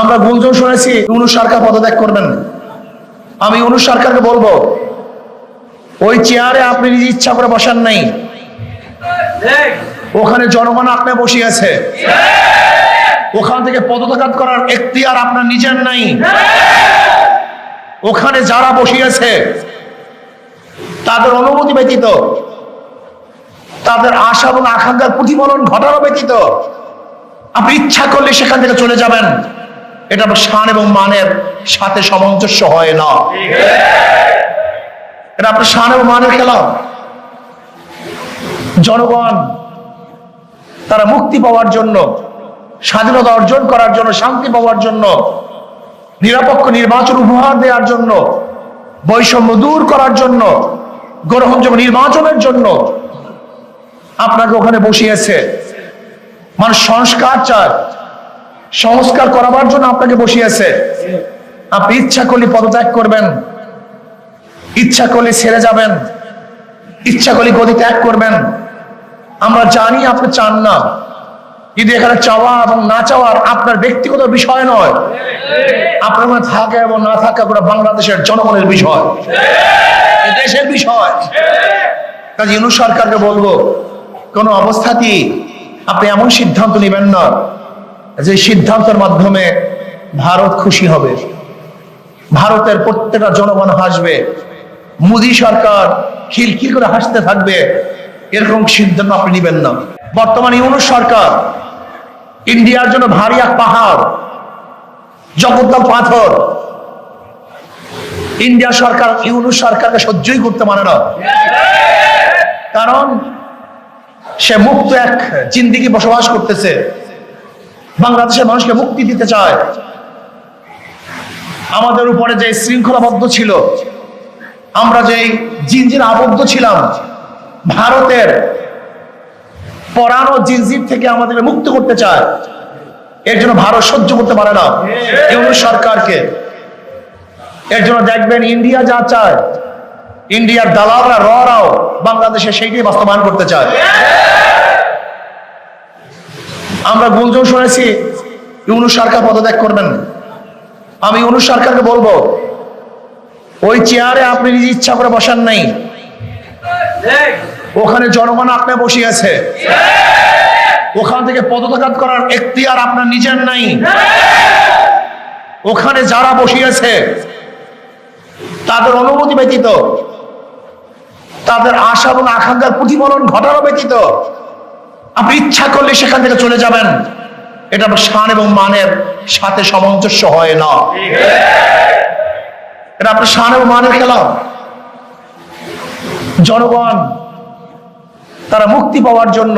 আমরা গুঞ্জন শুনেছি, ইউনুস সরকার পদত্যাগ করবেন। আমি ইউনুস সরকারকে বলব, ওই চেয়ারে আপনি নিজে ইচ্ছা করে বসান নাই। ওখানে জনগণ আপনি বসিয়েছে ওখান থেকে পদত্যাগ করার এখতিয়ার আপনার নিজের নাই। ওখানে যারা বসিয়েছে তাদের অনুমতি ব্যতীত, তাদের আশা এবং আকাঙ্ক্ষার প্রতিফলন ঘটানো ব্যতীত, আপনি ইচ্ছা করলে সেখান থেকে চলে যাবেন। এটা আপনার শান এবং মানের সাথে সামঞ্জস্য হয় না। এটা আপনার শান এবং মানের খেলা জনগণ, তারা মুক্তি পাওয়ার জন্য, স্বাধীনতা অর্জন করার জন্য, শান্তি পাওয়ার জন্য, নিরপেক্ষ নির্বাচন উপহার দেওয়ার জন্য, বৈষম্য দূর করার জন্য গ্রহণযোগ্য নির্বাচনের জন্য আপনাকে ওখানে বসিয়েছে। মানুষ সংস্কার চায়। সংস্কার করাবার জন্য আপনাকে বসিয়েছে। আপনি ইচ্ছা করলে পদত্যাগ করবেন। ইচ্ছা করলে ছেড়ে যাবেন। ইচ্ছা করলে গদি ত্যাগ করবেন। আমরা জানি আপনি চান না। কিন্তু এখানে চাওয়া এবং না চাওয়ার আপনার ব্যক্তিগত বিষয় নয়। আপনার মনে থাকে এবং না থাকা পুরো বাংলাদেশের জনগণের বিষয়। দেশের বিষয়। কাজে ইউনুস সরকারকে বলব কোনো অবস্থাতেই আপনি এমন সিদ্ধান্ত নেবেন না। যে সিদ্ধান্তের মাধ্যমে ভারত খুশি হবে, ভারতের প্রত্যেকটা জনগণ হাসবে, মোদী সরকার খিলখিল করে হাসতে থাকবে, এরকম সিদ্ধান্ত আপনি নেবেন না। বর্তমানে ইউনুস সরকার ইন্ডিয়ার জন্য ভারী এক পাহাড়, জগদ্দল পাথর। ইন্ডিয়া সরকার ইউনুস সরকারকে সহ্যই করতে পারে না। কারণ সে মুক্ত এক জিন্দিগি বসবাস করতেছে। বাংলাদেশের মানুষকে মুক্তি দিতে চায়। আমাদের উপরে যে শৃঙ্খলাবদ্ধ ছিল, আমরা যে জিনজির আবদ্ধ ছিলাম, ভারতের পরানো জিনজির থেকে আমাদের মুক্ত করতে চায়, এর জন্য ভারত সহ্য করতে পারে না। ইউনুস সরকারকে। এর জন্য দেখবেন ইন্ডিয়া যা চায়, ইন্ডিয়ার দালালরা রাও বাংলাদেশে সেইটাই বাস্তবায়ন করতে চায়। আমরা গুঞ্জন শুনেছি, ইউনুস সরকার পদত্যাগ করবেন আমি ইউনুস সরকারকে বলব, ওই চেয়ারে আপনি নিজে ইচ্ছা করে বসান নাই। ওখানে জনগণ আপনি বসিয়েছে ওখান থেকে পদত্যাগ করার এখতিয়ার আপনার নিজের নাই। ওখানে যারা বসিয়েছে তাদের অনুমতি ব্যতীত, তাদের আশা এবং আকাঙ্ক্ষার প্রতিফলন ঘটানো ব্যতীত আপনি ইচ্ছা করলে সেখান থেকে চলে যাবেন। এটা আপনার শান এবং মানের সাথে সামঞ্জস্য হয় না। এটা আপনার শান এবং মানের খেলা। জনগণ, তারা মুক্তি পাওয়ার জন্য,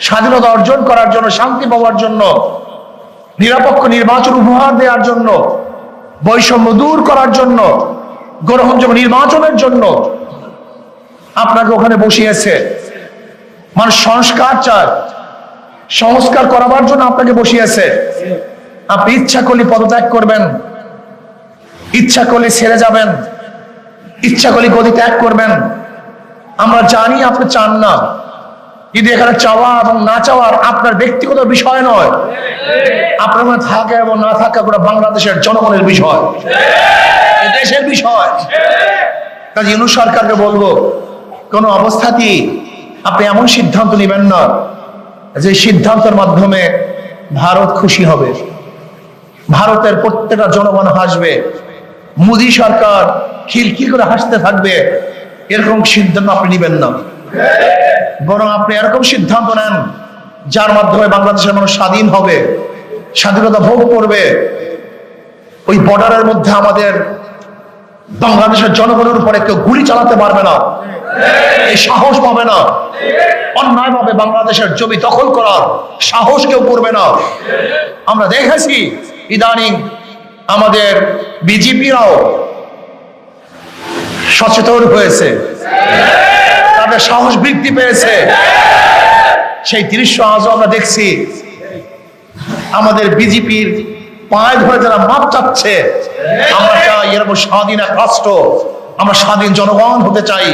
স্বাধীনতা অর্জন করার জন্য, শান্তি পাওয়ার জন্য, নিরপেক্ষ নির্বাচন উপহার দেওয়ার জন্য, বৈষম্য দূর করার জন্য গ্রহণযোগ্য নির্বাচনের জন্য, আপনাকে ওখানে বসিয়েছে। মানুষ সংস্কার চায় সংস্কার করাবার জন্য আপনাকে বসিয়েছে। আপনি ইচ্ছা করলে পদত্যাগ করবেন। ইচ্ছা করলে ছেড়ে যাবেন। ইচ্ছা করলে গদি ত্যাগ করবেন। আমরা জানি আপনি চান না। কিন্তু এখানে চাওয়া এবং না চাওয়ার আপনার ব্যক্তিগত বিষয় নয়। আপনার মনে থাকে এবং না থাকা পুরো বাংলাদেশের জনগণের বিষয়। দেশের বিষয়। কাজে ইউনুস সরকারকে বলব, কোনো অবস্থাতেই আপনি এমন সিদ্ধান্ত নেবেন না যে সিদ্ধান্তের মাধ্যমে ভারত খুশি হবে। ভারতের প্রত্যেকটা জনগণ হাসবে। মোদী সরকার খিলখিল করে হাসতে থাকবে। এরকম সিদ্ধান্ত আপনি নেবেন না। বরং আপনি এরকম সিদ্ধান্ত নেন যার মাধ্যমে বাংলাদেশের মানুষ স্বাধীন হবে, স্বাধীনতা ভোগ করবে। ওই বর্ডারের মধ্যে আমাদের বাংলাদেশের জনগণের উপরে কেউ গুলি চালাতে পারবে না। সাহস পাবে না। অন্যায় ভাবে বাংলাদেশের জমি দখল করার। সাহস কেউ করবে না। আমরা দেখেছি ইদানিং আমাদের বিজেপিরাও সচেতন হয়েছে। তাদের সাহস বৃদ্ধি পেয়েছে। সেই দৃশ্য আজও আমরা দেখছি। আমাদের বিজেপির পায়ে ধরে যারা মাপ চাচ্ছে, আমরা চাই এরকম স্বাধীন এক রাষ্ট্র। আমরা স্বাধীন জনগণ হতে চাই।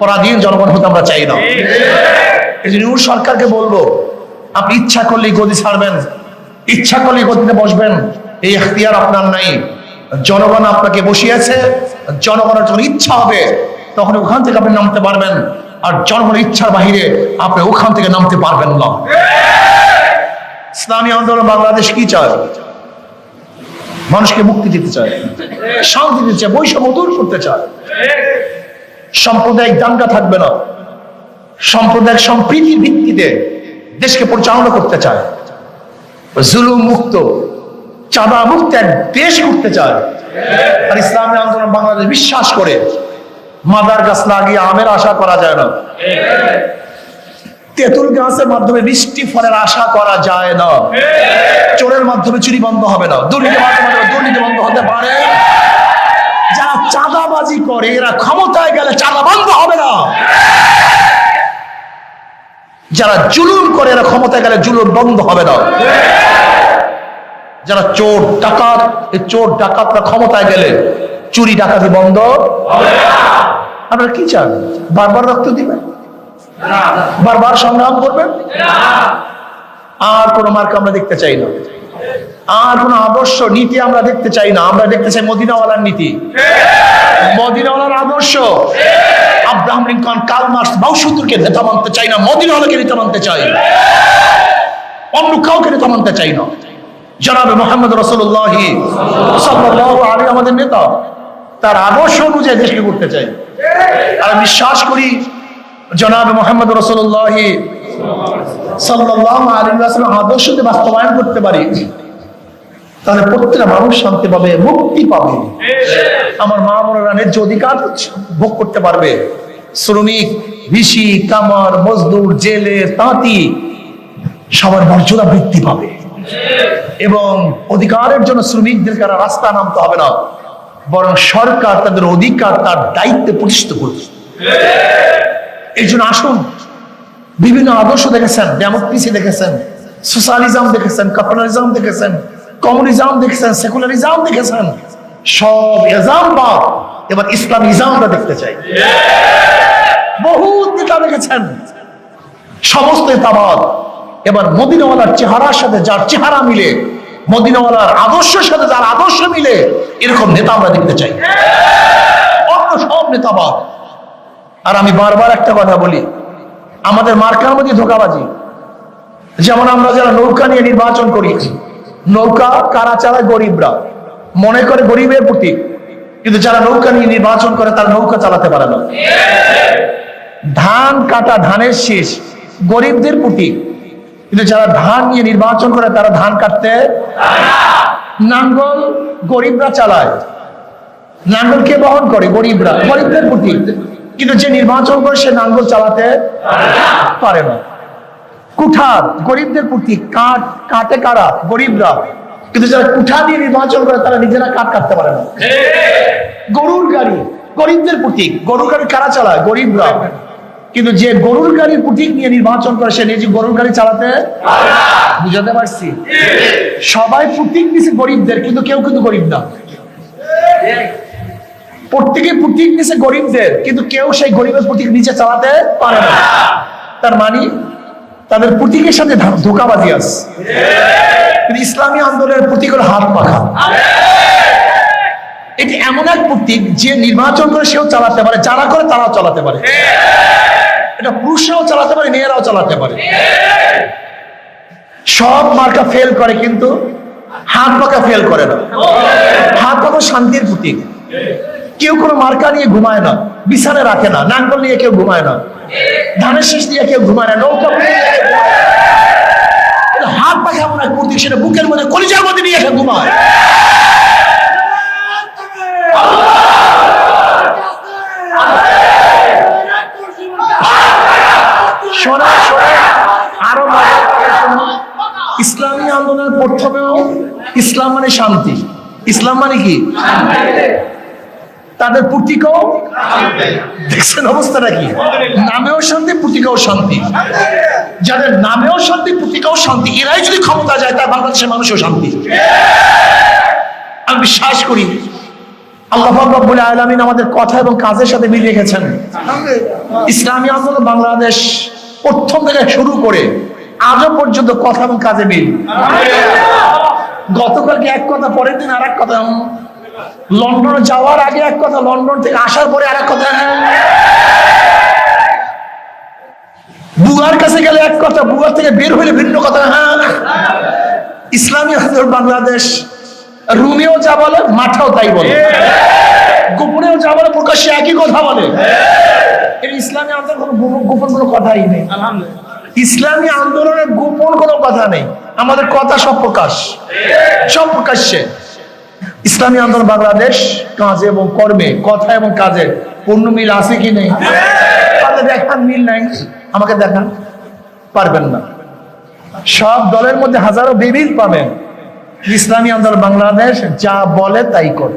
পরাধীন জনগণ হতে আমরা চাই না। এই জন্য সরকারকে বলব আপনি ইচ্ছা করলেই গদি ছাড়বেন ইচ্ছা করলেই গদিতে বসবেন এই এখতিয়ার আপনার নাই। জনগণ আপনাকে বসিয়েছে জনগণের যখন ইচ্ছা হবে তখন ওখান থেকে আপনি নামতে পারবেন আর জনগণের ইচ্ছার বাহিরে আপনি ওখান থেকে নামতে পারবেন না। ইসলামী আন্দোলন বাংলাদেশ কি চায়? মানুষকে মুক্তি দিতে চায় শান্তি দিতে চায় বৈষম্য দূর করতে চায়। সাম্প্রদায়িক দাঙ্গা থাকবে না। সাম্প্রদায়িক সম্প্রীতির ভিত্তিতে দেশকে পরিচালনা করতে চায়। জুলুম মুক্ত চাঁদা মুক্ত এক দেশ করতে চায়। আর ইসলামী আন্দোলন বাংলাদেশ বিশ্বাস করে, মাদার গাছ লাগিয়ে আমের আশা করা যায় না। তেঁতুল গাছের মাধ্যমে মিষ্টি ফলের আশা করা যায় না। চোরের মাধ্যমে চুরি বন্ধ হবে না। দুর্নীতি দুর্নীতি বন্ধ হতে পারে। চাঁদাবাজি করে এরা ক্ষমতায় গেলে চাঁদা বন্ধ হবে না। যারা জুলুম করে এরা ক্ষমতায় গেলে জুলুম বন্ধ হবে না। যারা চোর ডাকাত এই চোর ডাকাতরা ক্ষমতায় গেলে চুরি ডাকাতি বন্ধ আপনারা কি চান? বারবার রক্ত দিবেন? বারবার সংগ্রাম করবেন? আর কোন মার্ক আমরা দেখতে চাই না। আর কোন আদর্শ নীতি আমরা দেখতে চাই না। আমরা দেখতে চাই মদিনাওয়ালার নীতি। মদিনাওয়ালার আদর্শ। আব্রাহাম লিঙ্কন, কার্ল মার্কস বাউসুদুরকে নেতা মানতে চাই না, মদিনাওয়ালাকে নেতা মানতে চাই। অন্য কাউকে নেতা মানতে চাই না। জনাবে মোহাম্মদ রসুল্লাহি আলাইহি, আমাদের নেতা। তার আদর্শ অনুযায়ী দেশকে করতে চাই। আর বিশ্বাস করি, জনাবে মোহাম্মদ রসুল্লাহি আলাইহি ওয়াসাল্লাম আদর্শকে বাস্তবায়ন করতে পারি। তাহলে প্রত্যেকটা মানুষ শান্তি পাবে মুক্তি পাবে। আমার মা বোনেরা ন্যায্য অধিকার ভোগ করতে পারবে। শ্রমিক ঋষি কামার, মজদুর, জেলে, তাঁতি, সবার মর্যাদা বৃদ্ধি পাবে। এবং অধিকারের জন্য শ্রমিকদের কারা রাস্তা নামতে হবে না। বরং সরকার তাদের অধিকার, তার দায়িত্বে প্রতিষ্ঠিত করবে এই জন্য আসুন, বিভিন্ন আদর্শ দেখেছেন, ডেমোক্রেসি দেখেছেন, সোশ্যালিজম দেখেছেন ক্যাপিটালিজম দেখেছেন কমিউনিজম দেখেছেন, সেকুলারিজম দেখেছেন? সব এজাম বা এবার ইসলাম ইজামটা দেখতে চাই। বহু নেতা দেখেছেন। সমস্ত নেতাবাদ এবার মদিনাওয়ালার চেহারার সাথে যার চেহারা মিলে, মদিনাওয়ালার আদর্শের সাথে যার আদর্শ মিলে, এরকম নেতা আমরা দেখতে চাই। অন্য সব নেতাবাদ আর আমি বারবার একটা কথা বলি, আমাদের মার্কার মধ্যে ধোকাবাজি। যেমন আমরা যারা নৌকা নিয়ে নির্বাচন করি নৌকা কারা চালায় গরিবরা? মনে করে গরিবের প্রতীক কিন্তু যারা নৌকা নিয়ে নির্বাচন করে, তারা নৌকা চালাতে পারে না। ধান কাটা ধানের শীষ গরিবদের প্রতীক কিন্তু যারা ধান নিয়ে নির্বাচন করে, তারা ধান কাটতে নাঙ্গল গরিবরা চালায়। নাঙ্গল কে বহন করে? গরিবরা। গরিবদের প্রতীক কিন্তু যে নির্বাচন করে, সে নাঙ্গল চালাতে পারে না। কুঠার, গরিবদের প্রতীক কাঠ কাটে কারা? গরিবরা। কিন্তু যারা কুঠা দিয়ে নির্বাচন করে, তারা নিজেরা কাঠ কাটতে পারে না। গরুর গাড়ি, গরিবদের প্রতীক। গরুর গাড়ি কারা চালায়? গরিবরা। কিন্তু যে গরুর গাড়ির প্রতীক নিয়ে নির্বাচন করে, সে নিজে গরুর গাড়ি চালাতে বুঝাতে পারছি? সবাই প্রতীক নিছে গরিবদের, কিন্তু কেউ কিন্তু গরিব না। প্রত্যেকে প্রতীক নিছে গরিবদের, কিন্তু কেউ সেই গরিবের প্রতীক নিচে চালাতে পারে না। তার মানে তাদের প্রতীকের সাথে ধোঁকাবাজি আছে। কিন্তু ইসলামী আন্দোলনের প্রতীক হলো হাত পাখা এটি এমন এক প্রতীক যে নির্বাচন করে সেও চালাতে পারে, যারা করে তারাও চালাতে পারে। এটা পুরুষরাও চালাতে পারে, মেয়েরাও চালাতে পারে। সব মার্কা ফেল করে কিন্তু হাত পাকা ফেল করে না। হাত পাকা শান্তির প্রতীক। কেউ কোনো মার্কা নিয়ে ঘুমায় না বিছানে রাখে না, নাঙ্গল নিয়ে কেউ ঘুমায় না, ধানের শেষ দিয়ে কেউ ঘুমায় না, নৌকা নিয়ে কেউ ঘুমায় না। কিন্তু হাত পাখা এমন সেটা বুকের মধ্যে কলিজার মধ্যে নিয়ে এসে ঘুমায়। ইসলামী আন্দোলনের প্রথমেও ইসলাম মানে শান্তি। ইসলাম মানে কি? তাদের প্রতীকও দেখছেন অবস্থাটা কি? নামেও শান্তি, প্রতীকেও শান্তি। যাদের নামেও শান্তি, প্রতীকেও শান্তি। এরাই যদি ক্ষমতা যায়, তার বাংলাদেশের মানুষও শান্তি। আমি বিশ্বাস করি, আল্লাহ আমাদের কথা এবং কাজের সাথে মিলিয়ে রেখেছেন। ইসলামী আন্দোলন বাংলাদেশ প্রথম থেকে শুরু করে আজও পর্যন্ত কথা এবং কাজে মিল। গতকালকে এক কথা, পরের দিন আর এক কথা। লন্ডনে যাওয়ার আগে এক কথা, লন্ডন থেকে আসার পরে আর এক কথা। বুয়ার কাছে গেলে এক কথা বুয়ার থেকে বের হলে ভিন্ন কথা। হ্যাঁ ইসলামী আন্দোলন বাংলাদেশ, রুমেও যা বলে, মাঠাও তাই বলে। গোপনেও যা বলে, প্রকাশ্যে একই কথা বলে। ইসলামী আন্দোলন গোপন কোনো কথাই নেই। ইসলামী আন্দোলনের গোপন কোনো কথা নেই। আমাদের কথা সব প্রকাশ। সব প্রকাশ্যে। ইসলামী আন্দোলন বাংলাদেশ কাজে এবং কর্মে, কথা এবং কাজে পূর্ণ মিল আছে কি নেই? দেখান মিল নাই। আমাকে দেখান। পারবেন না। সব দলের মধ্যে হাজারো বিবিল পাবেন। ইসলামী আন্দোলন বাংলাদেশ যা বলে তাই করে।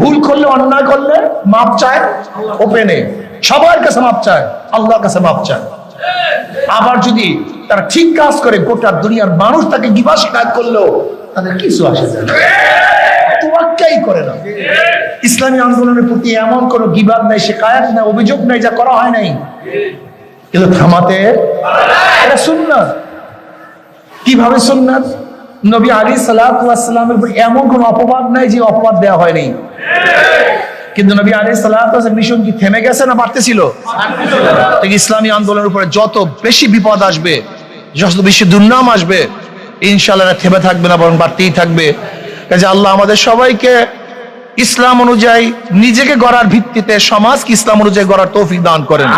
ভুল করলে, অন্যায় করলে মাপ চায়, ওপেনে। সবার কাছে মাপ চায়, আল্লাহর কাছে মাপ চায়। আবার যদি তারা ঠিক কাজ করে, গোটা দুনিয়ার মানুষ তাকে গিবা শিকায়ত করলেও তাদের কিছু আসে যায় না। তোয়াক্কাই করে না। ইসলামী আন্দোলনের প্রতি এমন কোন গিবাদ নাই, শিকায়ত নাই, অভিযোগ নাই যা করা হয় নাই। কিন্তু থামাতে এটা সুন্নাত। কীভাবে সুন্নাত? নবী আলী সালামের উপর এমন কোন অপবাদ নাই যে অপবাদ দেওয়া হয়নি কিন্তু নবী আলী সালাম মিশন কি থেমে গেছে না বাড়তেছিল? ইসলামী আন্দোলনের উপরে যত বেশি বিপদ আসবে, যত বেশি দুর্নাম আসবে ইনশাল্লাহ থেমে থাকবে না, বরং বাড়তেই থাকবে। কাজে আল্লাহ আমাদের সবাইকে ইসলাম অনুযায়ী নিজেকে গড়ার ভিত্তিতে সমাজকে ইসলাম অনুযায়ী গড়ার তৌফিক দান করেন।